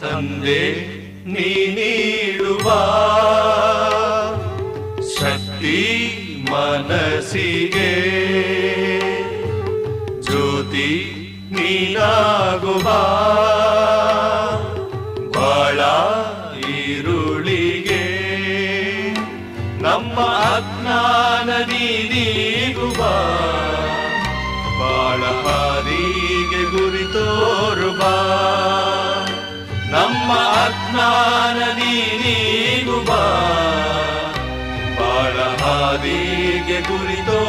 ತಂದೆ ನೀ ನೀಡುವ ಶಕ್ತಿ ಮನಸ್ಸಿಗೆ. ಜ್ಯೋತಿ ನೀನಾಗುವ ಬಾಳ ಈರುಳಿಗೆ. ನಮ್ಮ ಅಜ್ಞಾನ ನೀಗುವ ಬಾಳ ಜ್ಞಾನದೀನಿಗೂ ಬಾ. ಬಾಳ ಹಾದಿಗೆ ಕುರಿತೋ